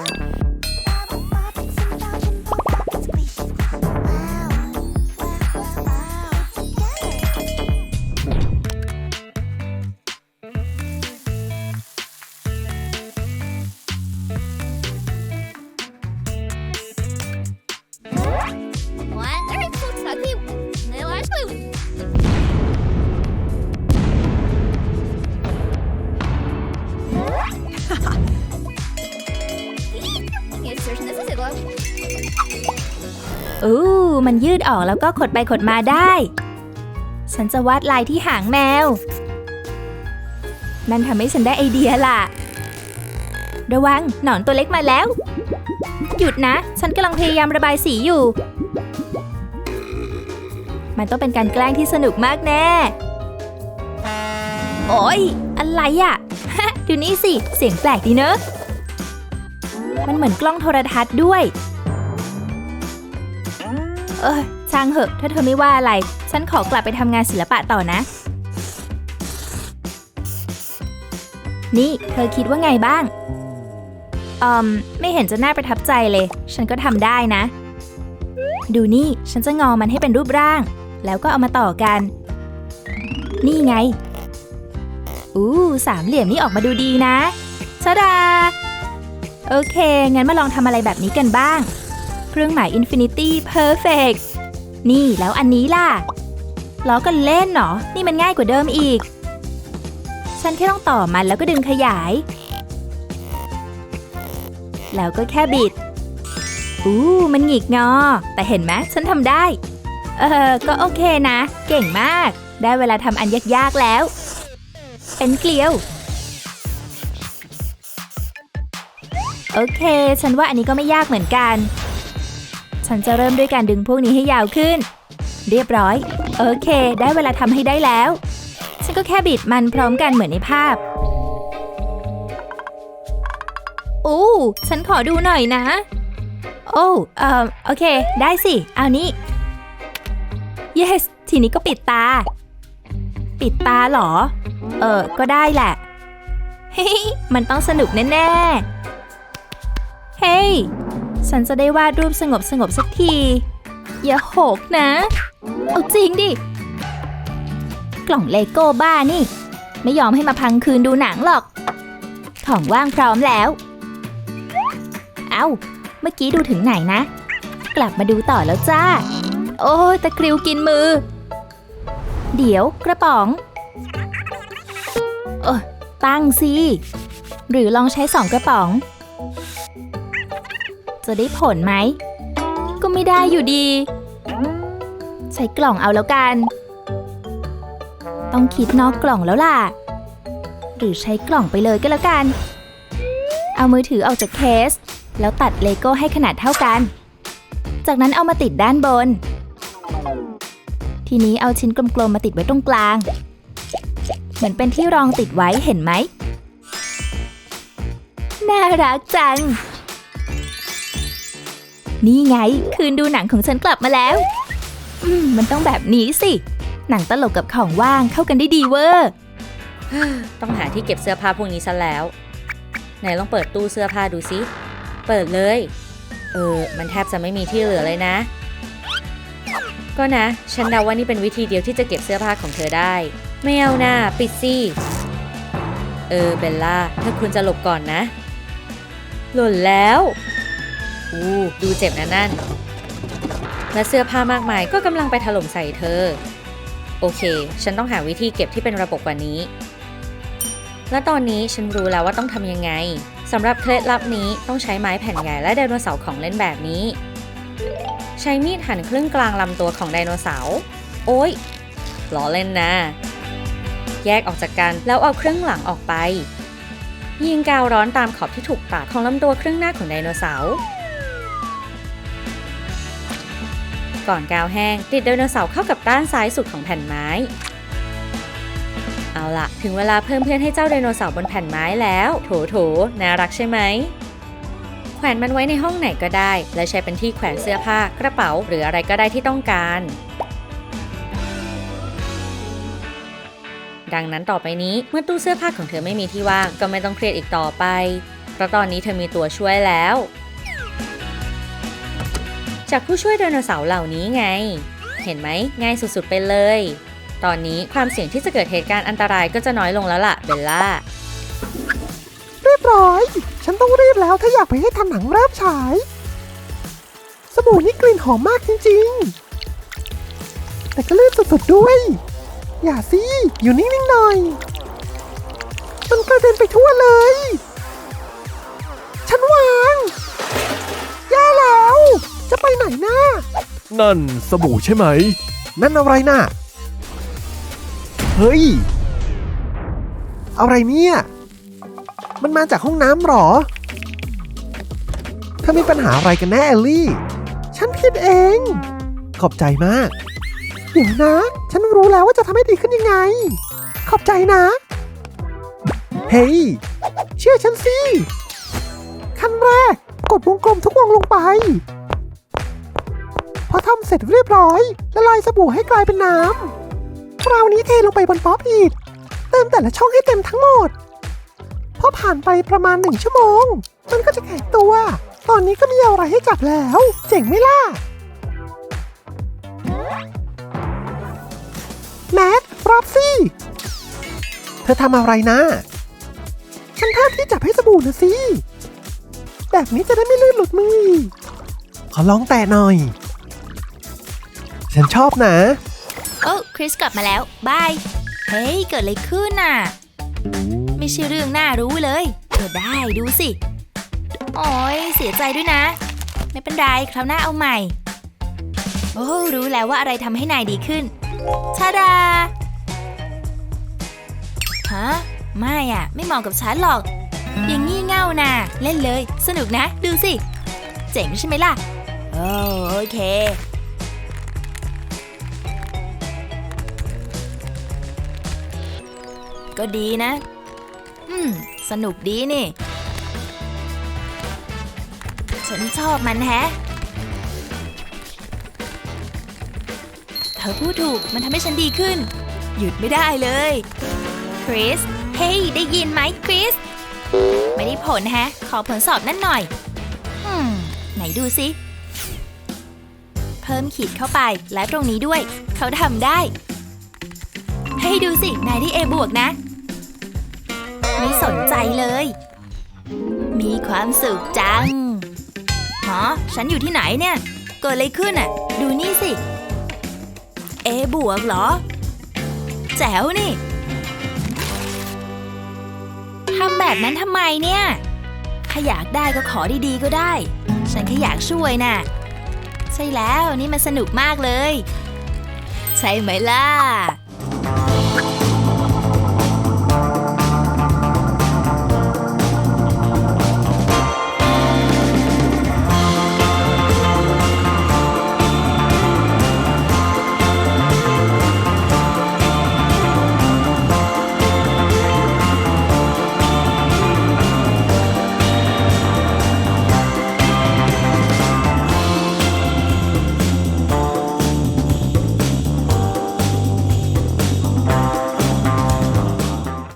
Bye. อู้มันยืดออกแล้วก็ขดไปขดมาได้ ฉันจะวาดลายที่หางแมว นั่นทำให้ฉันได้ไอเดียล่ะ ระวังหนอนตัวเล็กมาแล้ว หยุดนะ ฉันกำลังพยายามระบายสีอยู่ มันต้องเป็นการแกล้งที่สนุกมากแน่ โอ๊ยอะไรอะฮะดูนี่สิ เสียงแปลกดีเนอะ มันเหมือนกล้องโทรทัศน์ด้วย เออช่างเหอะ ถ้าเธอไม่ว่าอะไร ฉันขอกลับไปทำงานศิลปะต่อนะ นี่ เธอคิดว่าไงบ้างอืมไม่เห็นจะน่าประทับใจเลย ฉันก็ทำได้นะ ดูนี่ ฉันจะงอมันให้เป็นรูปร่าง แล้วก็เอามาต่อกัน นี่ไง อู้สามเหลี่ยมนี่ออกมาดูดีนะชะดา โอเค งั้นมาลองทำอะไรแบบนี้กันบ้าง เครื่องหมาย Infinity Perfect นี่แล้วอันนี้ล่ะ ล้อกันเล่นเหรอ นี่มันง่ายกว่าเดิมอีก ฉันแค่ต้องต่อมันแล้วก็ดึงขยาย แล้วก็แค่บิด อู้มันหงิกงอ แต่เห็นไหมฉันทำได้ เออ ก็โอเคนะ เก่งมาก ได้เวลาทำอันยากๆแล้ว เป็นเกลียว โอเค ฉันว่าอันนี้ก็ไม่ยากเหมือนกัน ฉันจะเริ่มด้วยการดึงพวกนี้ให้ยาวขึ้น เรียบร้อย โอเค ได้เวลาทำให้ได้แล้ว ฉันก็แค่บิดมันพร้อมกันเหมือนในภาพโอ้ฉันขอดูหน่อยนะ โอ้เอ่อโอเค ได้สิ เอานี่ yes ทีนี้ก็ปิดตา ปิดตาเหรอ เออ ก็ได้แหละเฮ้มันต้องสนุกแน่ ๆ เฮ้ย ฉันจะได้วาดรูปสงบสงบสักที อย่าโหกนะ เอาจริงดิ กล่องเลโก้บ้านี่ ไม่ยอมให้มาพังคืนดูหนังหรอก ของว่างพร้อมแล้ว เอา้า เมื่อกี้ดูถึงไหนนะ กลับมาดูต่อแล้วจ้า โอ้ตะคริวกินมือ เดี๋ยวกระป๋อง เออตั้งสิ หรือลองใช้สองกระป๋อง จะได้ผลไหม ก็ไม่ได้อยู่ดี ใช้กล่องเอาแล้วกัน ต้องคิดนอกกล่องแล้วล่ะ หรือใช้กล่องไปเลยก็แล้วกัน เอามือถือออกจากเคส แล้วตัดเลโก้ให้ขนาดเท่ากัน จากนั้นเอามาติดด้านบน ทีนี้เอาชิ้นกลมๆมาติดไว้ตรงกลาง เหมือนเป็นที่รองติดไว้เห็นไหมน่ารักจัง นี่ไง คืนดูหนังของฉันกลับมาแล้ว อืม มันต้องแบบนี้สิ หนังตลกกับของว่างเข้ากันได้ดีเวอร์ต้องหาที่เก็บเสื้อผ้าพวกนี้ซะแล้ว ไหนลองเปิดตู้เสื้อผ้าดูสิ เปิดเลย เออ มันแทบจะไม่มีที่เหลือเลยนะ ก็นะ ฉันเดาว่านี่เป็นวิธีเดียวที่จะเก็บเสื้อผ้าของเธอได้ ไม่เอานะปิดสิเออ เบลล่าเธอควรจะหลบก่อนนะ หล่นแล้ว อู้ดูเจ็บนะนั่น และเสื้อผ้ามากมายก็กำลังไปถล่มใส่เธอ โอเค ฉันต้องหาวิธีเก็บที่เป็นระบบกว่านี้ และตอนนี้ฉันรู้แล้วว่าต้องทำยังไงสำหรับเคล็ดลับนี้ต้องใช้ไม้แผ่นใหญ่และไดโนเสาร์ของเล่นแบบนี้ ใช้มีดหั่นครึ่งกลางลำตัวของไดโนเสาร์โอ้ยล้อเล่นนะ แยกออกจากกันแล้วเอาครึ่งหลังออกไปยิงกาวร้อนตามขอบที่ถูกตัดของลำตัวครึ่งหน้าของไดโนเสาร์ ก่อนกาวแห้ง ติดไดโนเสาร์เข้ากับด้านซ้ายสุดของแผ่นไม้ เอาล่ะถึงเวลาเพิ่มเพื่อนให้เจ้าไดโนเสาร์บนแผ่นไม้แล้ว โถโถน่ารักใช่ไหมแขวนมันไว้ในห้องไหนก็ได้ และใช้เป็นที่แขวนเสื้อผ้ากระเป๋า หรืออะไรก็ได้ที่ต้องการดังนั้นต่อไปนี้เมื่อตู้เสื้อผ้าของเธอไม่มีที่ว่างก็ไม่ต้องเครียดอีกต่อไป เพราะตอนนี้เธอมีตัวช่วยแล้ว จากผู้ช่วยไดโนเสาร์เหล่านี้ไง เห็นไหมง่ายสุดๆไปเลย ตอนนี้ความเสี่ยงที่จะเกิดเหตุการณ์อันตรายก็จะน้อยลงแล้วล่ะเบลล่าเรียบร้อย ฉันต้องรีบแล้วถ้าอยากไปให้ทันหนังเริ่มฉาย สบู่นี่กลิ่นหอมมากจริงๆ แต่ก็ลื่นสุดๆด้วย อย่าสิ อยู่นิ่งๆหน่อย มันกระเด็นไปทั่วเลย ไปไหนนะนั่นสบู่ใช่ไหม นั่นอะไรน่ะ เฮ้ย อะไรเนี่ย มันมาจากห้องน้ำเหรอเธอมีปัญหาอะไรกันแน่เอลลี่ ฉันผิดเอง ขอบใจมาก เดี๋ยวนะ ฉันรู้แล้วว่าจะทำให้ดีขึ้นยังไง ขอบใจนะ เฮ้ย เชื่อฉันสิ ขั้นแรก กดวงกลมทุกวงลงไป พอทำเสร็จเรียบร้อยละลายสบู่ให้กลายเป็นน้ำคราวนี้เทลงไปบนป๊อปอีก เติมแต่ละช่องให้เต็มทั้งหมด พอผ่านไปประมาณหนึ่งชั่วโมง มันก็จะแข็งตัว ตอนนี้ก็มีอะไรให้จับแล้ว เจ๋งไหมล่ะ แมทรับสิเธอทำอะไรนะฉันท่าที่จับให้สบู่นะสิ แบบนี้จะได้ไม่ลื่นหลุดมือ ขอลองแตะหน่อย ฉันชอบนะ โอ้คริสกลับมาแล้ว บาย เฮ้ย เกิดอะไรขึ้นน่ะ ไม่ใช่เรื่องน่ารู้เลยเธอได้ดูสิ โอ้ยเสียใจด้วยนะ ไม่เป็นไรคราวหน้าเอาใหม่ โอ้รู้แล้วว่าอะไรทำให้นายดีขึ้นชาดาฮะไม่อะ ไม่เหมาะกับฉันหรอก อย่างงี่เง่าน่ะ เล่นเลย สนุกนะ ดูสิ เจ๋งใช่ไหมล่ะ โอ้โอเค ก็ดีนะ อืม สนุกดีนี่ ฉันชอบมันแฮะ เธอพูดถูกมันทำให้ฉันดีขึ้น หยุดไม่ได้เลย คริส เฮ้ย ได้ยินไหมคริส ไม่ได้ผลแฮะ ขอผลสอบนั่นหน่อย อืม ไหนดูสิ เพิ่มขีดเข้าไปและตรงนี้ด้วย เขาทำได้ให้ดูสิ นายได้ A บวกนะ ไม่สนใจเลย มีความสุขจังฮะฉันอยู่ที่ไหนเนี่ย เกิดอะไรขึ้นอะ ดูนี่สิ A บวกเหรอ แจ๋วนี่ทำแบบนั้นทำไมเนี่ยถ้าอยากได้ก็ขอดีๆก็ได้ ฉันแค่อยากช่วยน่ะ ใช่แล้วนี่มันสนุกมากเลย ใช่ไหมล่ะ